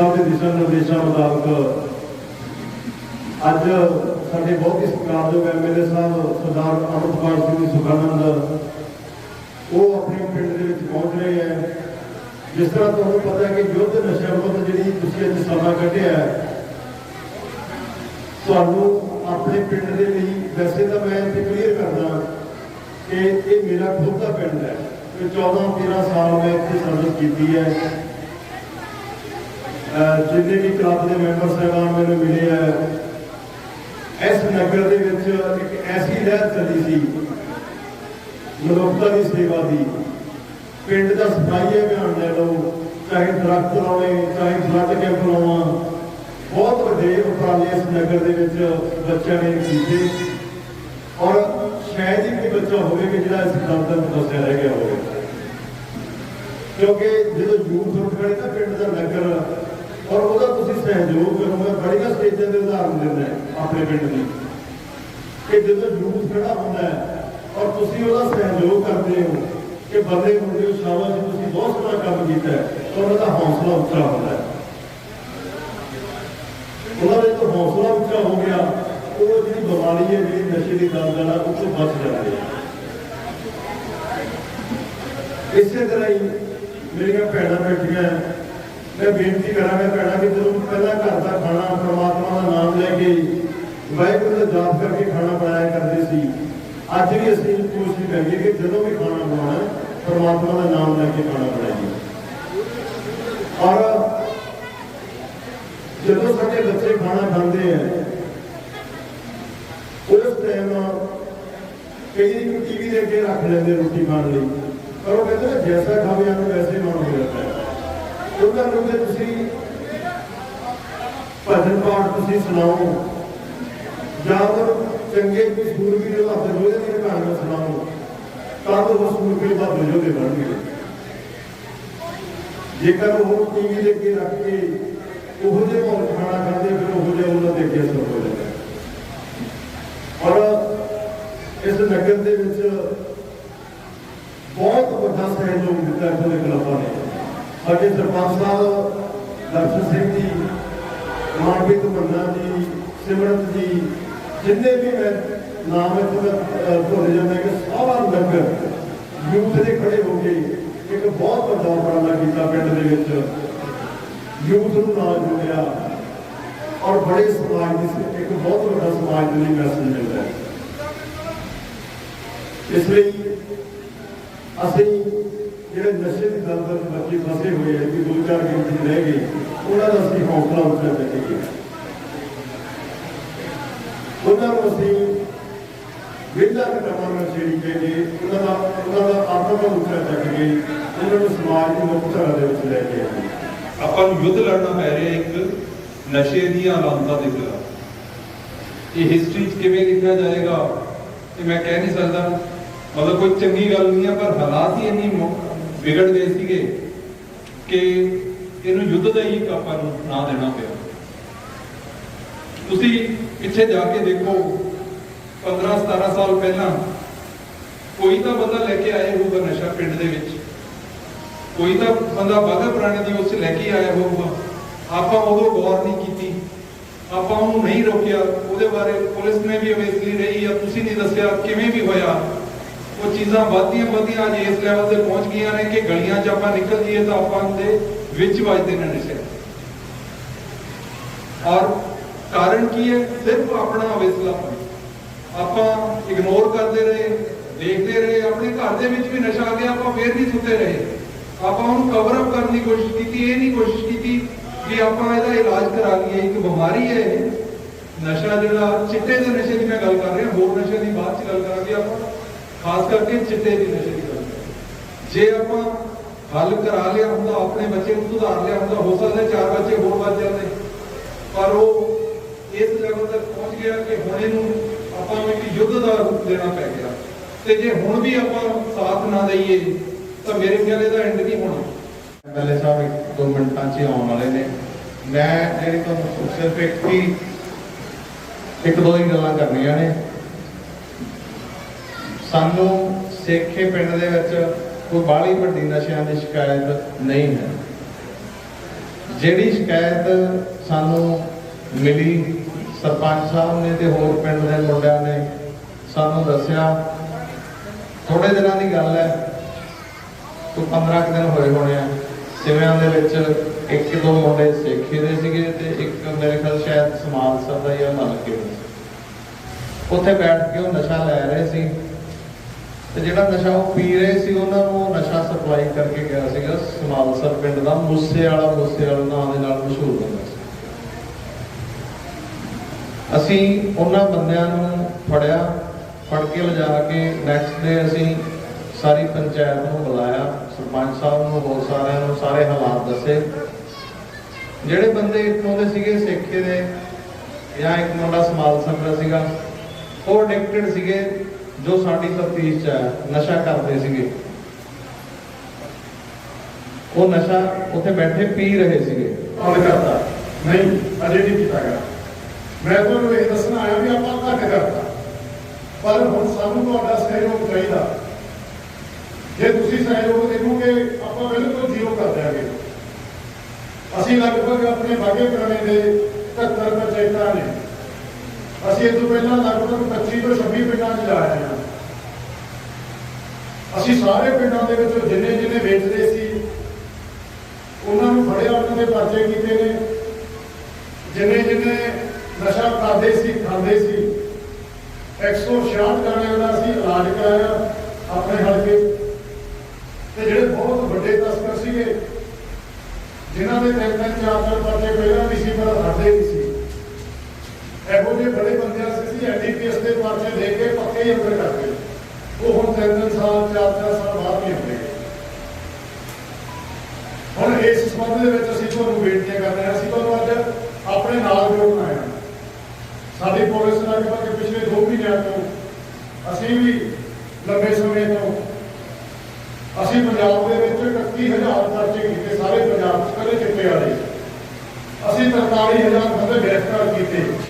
ਸਾਹਿਬ ਦੇ ਦਿਸ਼ਾ ਨਿਰਦੇਸ਼ਾਂ ਮੁਤਾਬਕ ਅੱਜ ਸਾਡੇ ਬਹੁਤ ਹੀ ਸਤਿਕਾਰਯੋਗ ਐਮਐਲਏ ਸਾਹਿਬ, ਸਰਦਾਰ ਅਮਰਪਾਲ ਸਿੰਘ ਸੁਖਾਨੰਦ, ਉਹ ਆਪਣੇ ਪਿੰਡ ਦੇ ਵਿੱਚ ਪਹੁੰਚ ਰਹੇ ਹੈ। ਜਿਸ ਤਰ੍ਹਾਂ ਤੁਹਾਨੂੰ ਪਤਾ ਹੈ ਕਿ ਯੁੱਧ ਨਸ਼ਾ ਵਿਰੁੱਧ ਜਿਹੜੀ ਤੁਸੀਂ ਅੱਜ ਸਮਾਂ ਕੱਢਿਆ ਤੁਹਾਨੂੰ ਆਪਣੇ ਪਿੰਡ ਦੇ ਲਈ ਵੈਸੇ ਤਾਂ ਮੈਂ ਇੱਥੇ ਕਲੀਅਰ ਕਰਦਾ ਕਿ ਇਹ ਮੇਰਾ ਖੁਦ ਦਾ ਪਿੰਡ ਹੈ। ਤੇ 14 13 ਸਾਲ ਮੈਂ ਇੱਥੇ ਸਰਵਿਸ ਕੀਤੀ ਹੈ। ਜਿੰਨੇ ਵੀ ਕਲੱਬ ਦੇ ਮੈਂਬਰ ਸਾਹਿਬਾਨ ਮੈਨੂੰ ਮਿਲੇ ਹੈ ਇਸ ਨਗਰ ਦੇ ਵਿੱਚ ਇੱਕ ਐਸੀ ਲਹਿਰ ਚੱਲੀ ਸੀ, ਮਨੁੱਖਤਾ ਦੀ ਸੇਵਾ ਦੀ। ਪਿੰਡ ਦਾ ਸਫ਼ਾਈ ਅਭਿਆਨ ਲੈ ਲਓ ਚਾਹੇ ਦਰਖਤ ਲਾਉਣੇ, ਚਾਹੇ ਫਲੱਡ ਕੈਂਪ ਲਾਉਣਾ ਬਹੁਤ ਵੱਡੇ ਉਪਰਾਲੇ ਇਸ ਨਗਰ ਦੇ ਵਿੱਚ ਬੱਚਿਆਂ ਨੇ ਕੀਤੇ। ਔਰ ਸ਼ਾਇਦ ਹੀ ਕੋਈ ਬੱਚਾ ਹੋਵੇ ਕਿ ਜਿਹੜਾ ਇਸ ਗੱਲ ਦਾ ਦੱਸਿਆ ਰਹਿ ਗਿਆ ਹੋਵੇ। ਕਿਉਂਕਿ ਜਦੋਂ ਯੂਥ ਉੱਠ ਖੜੇ ਨਾ ਪਿੰਡ ਦਾ ਨਗਰ ਔਰ ਉਹਦਾ ਤੁਸੀਂ ਸਹਿਯੋਗ ਕਰੋ ਬੜੀਆਂ ਸਟੇਜਾਂ ਦੇ ਉਦਾਹਰਨ ਦਿੰਦਾ ਆਪਣੇ ਪਿੰਡ ਦੀ। ਕਿ ਜਦੋਂ ਯੂਥ ਖੜਾ ਹੁੰਦਾ ਹੈ ਔਰ ਤੁਸੀਂ ਉਹਦਾ ਸਹਿਯੋਗ ਕਰਦੇ ਹੋ ਕਿ ਬੰਦੇ ਮੁੰਡੇ ਨੂੰ ਸ਼ਾਬਾਸ਼ ਤੁਸੀਂ ਬਹੁਤ ਸੋਹਣਾ ਕੰਮ ਕੀਤਾ ਹੈ, ਤਾਂ ਉਹਨਾਂ ਹੌਸਲਾ ਉੱਚਾ ਹੁੰਦਾ ਹੈ। ਉਹਨਾਂ ਦਾ ਜਦੋਂ ਹੌਸਲਾ ਉੱਚਾ ਹੋ ਗਿਆ, ਉਹ ਜਿਹੜੀ ਬਿਮਾਰੀ ਹੈ, ਜਿਹੜੀ ਨਸ਼ੇ ਦੀ ਦਲਦਲ ਹੈ ਉਹ ਤੋਂ ਬਚ ਜਾਂਦੇ ਇਸੇ ਤਰ੍ਹਾਂ ਹੀ ਮੇਰੀਆਂ ਭੈਣਾਂ ਬੈਠੀਆਂ ਮੈਂ ਬੇਨਤੀ ਕਰਾਂਗਾ ਭੈਣਾਂ ਕਿ ਜਦੋਂ ਪਹਿਲਾਂ ਘਰ ਦਾ ਖਾਣਾ ਪ੍ਰਮਾਤਮਾ ਦਾ ਨਾਮ ਲੈ ਕੇ ਵਾਹਿਗੁਰੂ ਦਾ ਜਾਪ ਕਰਕੇ ਖਾਣਾ ਬਣਾਇਆ ਕਰਦੇ ਸੀ ਅੱਜ ਵੀ ਅਸੀਂ ਕੋਸ਼ਿਸ਼ ਕਰੀਏ ਕਿ ਜਦੋਂ ਵੀ ਖਾਣਾ ਬਣਾਉਣਾ ਹੈ, ਪ੍ਰਮਾਤਮਾ ਦਾ ਨਾਮ ਲੈ ਕੇ ਖਾਣਾ ਬਣਾਈਏ। ਔਰ ਜਦੋਂ ਸਾਡੇ ਬੱਚੇ ਖਾਣਾ ਖਾਂਦੇ ਆ ਉਸ ਟਾਈਮ ਕਈ ਟੀਵੀ ਦੇ ਅੱਗੇ ਰੱਖ ਲੈਂਦੇ ਰੋਟੀ ਖਾਣ ਲਈ ਪਰ ਉਹ ਕਹਿੰਦੇ ਜੈਸਾ ਖਾਵੇ ਉਹਨੂੰ ਵੈਸੇ ਹੀ ਮਨ ਹੋ ਜਾਂਦਾ ਹੈ। ਉਹਨਾਂ ਨੂੰ ਤੁਸੀਂ ਭਜਨ ਪਾਠ ਤੁਸੀਂ ਸੁਣਾਓ, ਜਾਂ ਫਿਰ ਚੰਗੇ ਕੋਈ ਸੂਰਬੀਰ ਦੇ ਹੱਥ ਰੋਜ਼ ਦੀ ਕਹਾਣੀ ਸੁਣਾਓ, ਤਾਂ ਉਹ ਸੂਰਬੀਰ ਦਾ ਬਜੋਗੇ ਬਣਨਗੇ। ਜੇਕਰ ਉਹ ਟੀਵੀ ਦੇ ਅੱਗੇ ਰੱਖ ਕੇ ਉਹ ਜਿਹੇ ਮਾਹੌਲ ਖਾਣਾ ਖਾਂਦੇ ਫਿਰ ਉਹੋ ਜਿਹਾ ਉਹਨਾਂ ਦੇ ਅੱਗੇ ਅਸਰ ਹੋ ਜਾਂਦਾ ਹੈ। ਔਰ ਇਸ ਨਗਰ ਦੇ ਵਿੱਚ ਬਹੁਤ ਵੱਡਾ ਸਹਿਯੋਗ ਦਿੱਤਾ ਇੱਥੋਂ ਦੇ ਕਲੱਬਾਂ ਨੇ ਸਾਡੇ ਸਰਪੰਚ ਸਾਹਿਬ, ਦਰਸ਼ਨ ਸਿੰਘ ਜੀ ਮਾਨਵੀਤ ਮੰਨਾ ਜੀ, ਸਿਮਰਤ ਜੀ, ਜਿੰਨੇ ਵੀ ਮੈਂ ਨਾਮ ਇੱਥੋਂ ਭੁੱਲ ਜਾਂਦਾ ਕਿ ਸਾਰਾ ਨਗਰ ਯੂਥ ਦੇ ਖੜੇ ਹੋ ਕੇ ਇੱਕ ਬਹੁਤ ਵੱਡਾ ਉਪਰਾਲਾ ਕੀਤਾ ਪਿੰਡ ਦੇ ਵਿੱਚ। ਯੂਥ ਨੂੰ ਨਾਲ ਜੋੜਿਆ ਔਰ ਬੜੇ ਸਮਾਜ ਦੀ ਇੱਕ ਬਹੁਤ ਵੱਡਾ ਸਮਾਜ ਦੇ ਲਈ ਮੈਸੇਜ ਮਿਲਦਾ ਹੈ। ਇਸ ਲਈ ਅਸੀਂ ਜਿਹੜੇ ਨਸ਼ੇ ਦੀ ਦਲਦਲ 'ਚ ਬੱਚੇ ਫਸੇ ਹੋਏ ਆ ਕਿ ਦੋ ਚਾਰ ਗਿਣਤੀ ਰਹਿ ਗਈ, ਉਹਨਾਂ ਦਾ ਅਸੀਂ ਹੌਸਲਾ ਉੱਚਾ ਚੱਕੀਏ ਉਹਨਾਂ ਨੂੰ ਅਸੀਂ ਵਿੰਦਾ ਕਟਾਉਣਾ ਨਸ਼ੇ ਦੀ ਕਹਿ ਕੇ ਉਹਨਾਂ ਦਾ ਉਹਨਾਂ ਦਾ ਆਤਮਾ ਉੱਚਾ ਚੱਕ ਕੇ ਉਹਨਾਂ ਨੂੰ ਸਮਾਜ ਦੀ ਮੁੱਖ ਧਾਰਾ ਦੇ ਵਿੱਚ ਲੈ ਕੇ ਆਏ। ਆਪਾਂ ਨੂੰ ਯੁੱਧ ਲੜਨਾ ਪੈ ਰਿਹਾ ਇੱਕ ਨਸ਼ੇ ਦੀਆਂ ਹਾਲਾਤਾਂ ਦੇ ਖਿਲਾਫ। ਇਹ ਹਿਸਟਰੀ 'ਚ ਕਿਵੇਂ ਲਿਖਿਆ ਜਾਏਗਾ? ਇਹ ਮੈਂ ਕਹਿ ਨਹੀਂ ਸਕਦਾ। ਮਤਲਬ ਕੋਈ ਚੰਗੀ ਗੱਲ ਨਹੀਂ ਹੈ ਪਰ ਹਾਲਾਤ ਹੀ ਇੰਨੀ ਮੁ- ਵਿਗੜ ਗਏ ਸੀਗੇ ਕਿ ਇਹਨੂੰ ਯੁੱਧ ਦਾ ਹੀ ਆਪਾਂ ਨੂੰ ਨਾਂ ਦੇਣਾ ਪਿਆ। ਤੁਸੀਂ ਪਿੱਛੇ ਜਾ ਕੇ ਦੇਖੋ 15 17 ਸਾਲ ਪਹਿਲਾਂ ਕੋਈ ਤਾਂ ਬੰਦਾ ਲੈ ਕੇ ਆਇਆ ਹੋਊਗਾ ਨਸ਼ਾ ਪਿੰਡ ਦੇ ਵਿੱਚ। ਕੋਈ ਤਾਂ ਬੰਦਾ ਬਾਗਾ ਪੁਰਾਣੇ ਦੀ ਉਸ ਲੈ ਕੇ ਆਇਆ ਹੋਊਗਾ। ਆਪਾਂ ਉਦੋਂ ਗੌਰ ਨਹੀਂ ਕੀਤੀ। ਆਪਾਂ ਉਹਨੂੰ ਨਹੀਂ ਰੋਕਿਆ। ਉਹਦੇ ਬਾਰੇ ਪੁਲਿਸ ਨੇ ਵੀ ਅਵੇਸਲੀ ਰਹੀ ਆ। ਤੁਸੀਂ ਨਹੀਂ ਦੱਸਿਆ ਕਿਵੇਂ ਵੀ ਹੋਇਆ। ਉਹ ਚੀਜ਼ਾਂ ਵੱਧਦੀਆਂ ਵੱਧਦੀਆਂ ਅੱਜ ਇਸ ਲੈਵਲ ਤੇ ਪਹੁੰਚ ਗਈਆਂ ਨੇ ਕਿ ਗਲੀਆਂ 'ਚ ਆਪਾਂ ਨਿਕਲ ਜੀਏ ਤਾਂ ਆਪਾਂ ਦੇ ਵਿੱਚ ਵੱਜਦੇ ਨੇ ਨਸ਼ੇ। ਔਰ ਕਾਰਨ ਕੀ ਹੈ? ਸਿਰਫ ਆਪਣਾ ਅਵੇਸਲਾ ਆਪਾਂ ਇਗਨੋਰ ਕਰਦੇ ਰਹੇ, ਦੇਖਦੇ ਰਹੇ, ਆਪਣੇ ਘਰ ਦੇ ਵਿੱਚ ਵੀ ਨਸ਼ਾ ਆ ਗਿਆ, ਆਪਾਂ ਫੇਰ ਵੀ ਸੁੱਤੇ ਰਹੇ। ਆਪਾਂ ਉਹਨੂੰ ਕਵਰ ਅਪ ਕਰਨ ਦੀ ਕੋਸ਼ਿਸ਼ ਕੀਤੀ, ਇਹ ਨਹੀਂ ਕੋਸ਼ਿਸ਼ ਕੀਤੀ ਕਿ ਆਪਾਂ ਇਹਦਾ ਇਲਾਜ ਕਰਾ ਲਈਏ। ਇੱਕ ਬਿਮਾਰੀ ਹੈ। ਨਸ਼ਾ ਜਿਹੜਾ, ਚਿੱਟੇ ਦੇ ਨਸ਼ੇ ਦੀ ਮੈਂ ਗੱਲ ਕਰ ਰਿਹਾ, ਹੋਰ ਨਸ਼ੇ ਦੀ ਬਾਅਦ ਚ ਗੱਲ ਕਰਾਂਗੇ ਆਪਾਂ। ਖਾਸ ਕਰਕੇ ਚਿੱਟੇ ਦੀ ਨਸ਼ੇ ਦੀ ਗੱਲ ਜੇ ਆਪਾਂ ਹੱਲ ਕਰਾ ਲਿਆ ਹੁੰਦਾ, ਆਪਣੇ ਬੱਚੇ ਨੂੰ ਸੁਧਾਰ ਲਿਆ ਹੁੰਦਾ, ਹੋ ਸਕਦਾ ਚਾਰ ਬੱਚੇ ਹੋਰ ਵੱਧ ਜਾਂਦੇ। ਪਰ ਉਹ ਇਸ ਲੈਵਲ ਤੱਕ ਪਹੁੰਚ ਗਿਆ ਕਿ ਹੁਣ ਇਹਨੂੰ ਆਪਾਂ ਨੂੰ ਇੱਕ ਯੁੱਧ ਦਾ ਰੂਪ ਦੇਣਾ ਪੈ ਗਿਆ। ਤੇ ਜੇ ਹੁਣ ਵੀ ਆਪਾਂ ਸਾਥ ਨਾ ਦਈਏ, ਤਾਂ ਮੇਰੇ ਖਿਆਲ ਇਹਦਾ ਐਂਡ ਨਹੀਂ ਹੋਣਾ। ਐਮਐਲਏ ਸਾਹਿਬ, ਇੱਕ ਦੋ ਮਿੰਟਾਂ 'ਚ ਆਉਣ ਵਾਲੇ ਨੇ। ਮੈਂ ਜਿਹੜੀ ਤੁਹਾਨੂੰ ਸਿਰਫ ਇੱਕ ਹੀ, ਇੱਕ ਦੋ ਹੀ ਗੱਲਾਂ ਕਰਨੀਆਂ ਨੇ। ਸਾਨੂੰ ਸੇਖੇ ਪਿੰਡ ਦੇ ਵਿੱਚ ਕੋਈ ਬਾਹਲੀ ਵੱਡੀ ਨਸ਼ਿਆਂ ਦੀ ਸ਼ਿਕਾਇਤ ਨਹੀਂ ਹੈ। ਜਿਹੜੀ ਸ਼ਿਕਾਇਤ ਸਾਨੂੰ ਮਿਲੀ, ਸਰਪੰਚ ਸਾਹਿਬ ਨੇ ਤੇ ਹੋਰ ਪਿੰਡ ਦੇ ਮੁੰਡਿਆਂ ਨੇ ਸਾਨੂੰ ਦੱਸਿਆ। ਥੋੜੇ ਦਿਨਾਂ ਦੀ ਗੱਲ ਹੈ ਤੋਂ 15 ਕੁ ਦਿਨ ਹੋਏ ਹੋਣੇ ਆ। ਸਿਵਿਆਂ ਦੇ ਵਿੱਚ ਇੱਕ ਦੋ ਮੁੰਡੇ ਸੇਖੇ ਦੇ ਸੀਗੇ ਤੇ ਇੱਕ ਮੇਰੇ ਖਿਆਲ ਸ਼ਾਇਦ ਸਮਾਜ ਸਰ ਦਾ ਜਾਂ ਮਲਕੇ ਉੱਥੇ ਬੈਠ ਕੇ ਉਹ ਨਸ਼ਾ ਲੈ ਰਹੇ ਸੀ। ਤੇ ਜਿਹੜਾ ਨਸ਼ਾ ਉਹ ਪੀ ਰਹੇ ਸੀ, ਉਹਨਾਂ ਨੂੰ ਨਸ਼ਾ ਸਪਲਾਈ ਕਰਕੇ ਗਿਆ ਸੀਗਾ ਸਮਾਲਸਰ ਪਿੰਡ ਦਾ। ਮੂਸੇ ਵਾਲਾ ਮੂਸੇ ਵਾਲਾ ਨਾਂ ਦੇ ਨਾਲ ਮਸ਼ਹੂਰ ਹੁੰਦਾ ਸੀ। ਅਸੀਂ ਉਹਨਾਂ ਬੰਦਿਆਂ ਨੂੰ ਫੜਿਆ, ਫੜ ਕੇ ਲਿਜਾ ਕੇ ਨੈਕਸਟ ਡੇ ਅਸੀਂ ਸਾਰੀ ਪੰਚਾਇਤ ਨੂੰ ਬੁਲਾਇਆ, ਸਰਪੰਚ ਸਾਹਿਬ ਨੂੰ, ਹੋਰ ਸਾਰਿਆਂ ਨੂੰ ਸਾਰੇ ਹਾਲਾਤ ਦੱਸੇ। ਜਿਹੜੇ ਬੰਦੇ ਇੱਥੋਂ ਦੇ ਸੀਗੇ ਸੇਖੇ ਦੇ, ਜਾਂ ਇੱਕ ਮੁੰਡਾ ਸਮਾਲਸਰ ਦਾ ਸੀਗਾ, ਉਹ ਐਡਿਕਟਡ ਸੀਗੇ। ਜੋ ਸਾਡੀ ਤਫਤੀਸ਼ ਚ ਹੈ ਨਸ਼ਾ ਕਰਦੇ ਸੀਗੇ। ਉਹ ਨਸ਼ਾ ਉੱਥੇ ਬੈਠੇ ਪੀ ਰਹੇ ਸੀਗੇ। ਬੰਦ ਕਰਤਾ ਨਹੀਂ, ਅਜੇ ਨਹੀਂ ਕੀਤਾ ਗਿਆ। ਮੈਂ ਤੁਹਾਨੂੰ ਇਹ ਦੱਸਣਾ ਆਇਆ ਵੀ ਆਪਾਂ ਘੱਟ ਕਰਤਾ। ਪਰ ਹੁਣ ਸਾਨੂੰ ਤੁਹਾਡਾ ਸਹਿਯੋਗ ਚਾਹੀਦਾ। ਜੇ ਤੁਸੀਂ ਸਹਿਯੋਗ ਦੇਵੋਗੇ, ਆਪਾਂ ਬਿਲਕੁਲ ਜ਼ੀਰੋ ਕਰ ਦਿਆਂਗੇ। ਅਸੀਂ ਲਗਭਗ ਆਪਣੇ ਬਾਗੇ ਪੁਰਾਣੇ ਦੇ 71 ਪੰਚਾਇਤਾਂ ਨੇ। ਅਸੀਂ ਇਹ ਤੋਂ ਪਹਿਲਾਂ ਲਗਭਗ 25 ਤੋਂ 26 ਪਿੰਡਾਂ 'ਚ ਜਾ ਰਹੇ ਹਾਂ। ਅਸੀਂ ਸਾਰੇ ਪਿੰਡਾਂ ਦੇ ਵਿੱਚ ਜਿੰਨੇ ਜਿੰਨੇ ਵੇਚਦੇ ਸੀ, ਉਹਨਾਂ ਨੂੰ ਫੜਿਆ, ਉਹਨਾਂ ਦੇ ਪਰਚੇ ਕੀਤੇ ਨੇ। ਜਿੰਨੇ ਜਿੰਨੇ ਨਸ਼ਾ ਕਰਦੇ ਸੀ, ਖਾਂਦੇ ਸੀ। 166 ਗਾਣਿਆਂ ਦਾ ਅਸੀਂ ਇਲਾਜ ਕਰਾਇਆ ਆਪਣੇ ਹਲਕੇ ਤੇ ਜਿਹੜੇ ਬਹੁਤ ਵੱਡੇ ਤਸਕਰ ਸੀਗੇ ਜਿਨ੍ਹਾਂ ਦੇ ਤਿੰਨ ਤਿੰਨ ਚਾਰ ਚਾਰ ਪਰਚੇ ਪਹਿਲਾਂ ਵੀ ਸੀ ਪਰ ਹਟਦੇ ਨਹੀਂ ਸੀ ਇਹੋ ਜਿਹੇ ਬੜੇ ਬੰਦਿਆਂ ਸੀ ਸੀ ਐਨਡੀਪੀਐਸ ਦੇ ਪਰਚੇ ਦੇ ਅੰਦਰ ਕਰਦੇ ਉਹ ਹੁਣ ਤਿੰਨ ਤਿੰਨ ਸਾਲ, ਚਾਰ ਚਾਰ ਸਾਲ ਬਾਅਦ ਵੀ ਹੁੰਦੇ ਹੁਣ ਇਸ ਸੰਬੰਧ ਦੇ ਵਿੱਚ ਅਸੀਂ ਤੁਹਾਨੂੰ ਬੇਨਤੀਆਂ ਕਰ ਰਹੇ ਹਾਂ, ਅਸੀਂ ਤੁਹਾਨੂੰ